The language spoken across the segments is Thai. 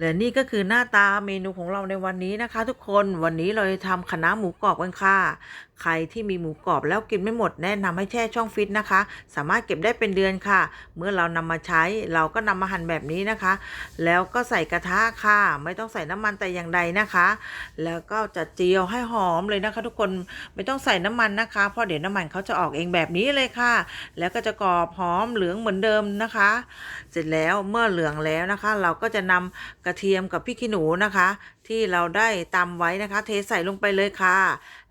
และนี่ก็คือหน้าตาเมนูของเราในวันนี้นะคะ ทุกคนวันนี้เราจะทำคะน้าหมูกรอบกันค่ะ ใครที่มีหมูกรอบแล้วกินไม่หมดแนะนำให้แช่ช่องฟิตนะคะ สามารถเก็บได้เป็นเดือนค่ะ เมื่อเรานำมาใช้เราก็นำมาหั่นแบบนี้นะคะ แล้วก็ใส่กระทะค่ะ ไม่ต้องใส่น้ำมันแต่อย่างใดนะคะ แล้วก็จะเจียวให้หอมเลยนะคะ ทุกคนไม่ต้องใส่น้ำมันนะคะ เพราะเดี๋ยวน้ำมันเขาจะออกเองแบบนี้เลยค่ะ แล้วก็จะกรอบหอมเหลืองเหมือนเดิมนะคะ เสร็จแล้วเมื่อเหลืองแล้วนะคะ เราก็จะนำกระเทียมกับพริกขี้หนูนะคะ ที่เราได้ตำไว้นะคะ เทใส่ลงไปเลยค่ะ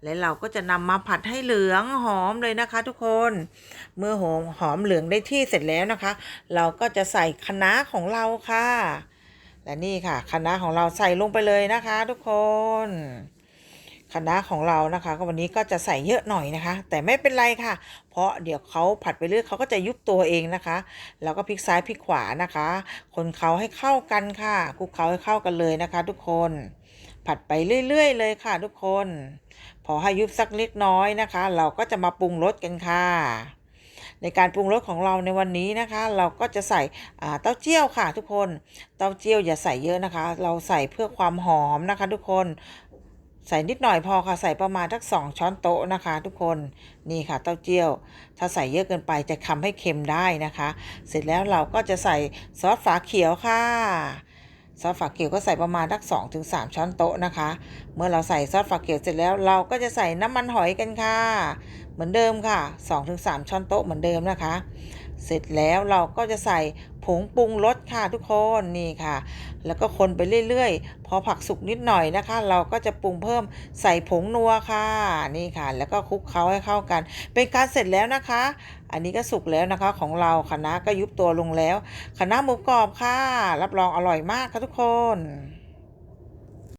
และเราก็จะนำมาผัดให้เหลืองหอมเลยนะคะ ทุกคน เมื่อหอมหอมเหลืองได้ที่เสร็จแล้วนะคะ เราก็จะใส่คะน้าของเราค่ะ และนี่ค่ะคะน้าของเราใส่ลงไปเลยนะคะ ทุกคน คณะของเรานะคะก็วันนี้ก็จะใส่เยอะหน่อยนะคะ แต่ไม่เป็นไรค่ะ เพราะเดี๋ยวเขาผัดไปเรื่อยเขาก็จะยุบตัวเองนะคะ แล้วก็พลิกซ้ายพลิกขวานะคะ คนเขาให้เข้ากันค่ะคลุกเขาให้เข้ากันเลยนะคะ ทุกคน ผัดไปเรื่อย ๆ เลยค่ะ ทุกคน พอให้ยุบสักเล็กน้อยนะคะ เราก็จะมาปรุงรสกันค่ะในการปรุงรสของเราในวันนี้นะคะ เราก็จะใส่เต้าเจี้ยวค่ะทุกคน เต้าเจี้ยวอย่าใส่เยอะนะคะ เราใส่เพื่อความหอมนะคะ ทุกคน ใส่นิดหน่อยพอค่ะใส่ประมาณทักสองช้อนโต๊ะนะคะ ทุกคนนี่ค่ะเต้าเจี้ยว ถ้าใส่เยอะเกินไปจะทำให้เค็มได้นะคะ เสร็จแล้วเราก็จะใส่ซอสฝาเขียวค่ะซอสฝาเขียวก็ใส่ประมาณทักสองถึงสามช้อนโต๊ะนะคะ เมื่อเราใส่ซอสฝาเขียวเสร็จแล้วเราก็จะใส่น้ำมันหอยกันค่ะ เหมือนเดิมค่ะ2-3ถึงช้อนโต๊ะเหมือนเดิมนะคะ เสร็จแล้วเราก็จะใส่ผงปรุงรสค่ะทุกคนนี่ค่ะ แล้วก็คนไปเรื่อยๆ พอผักสุกนิดหน่อยนะคะ เราก็จะปรุงเพิ่มใส่ผงนัวค่ะนี่ค่ะ แล้วก็คลุกเคล้าให้เข้ากัน เป็นการเสร็จแล้วนะคะ อันนี้ก็สุกแล้วนะคะของเราคะน้าก็ยุบตัวลงแล้วคะน้าหมูกรอบค่ะ รับรองอร่อยมากค่ะทุกคน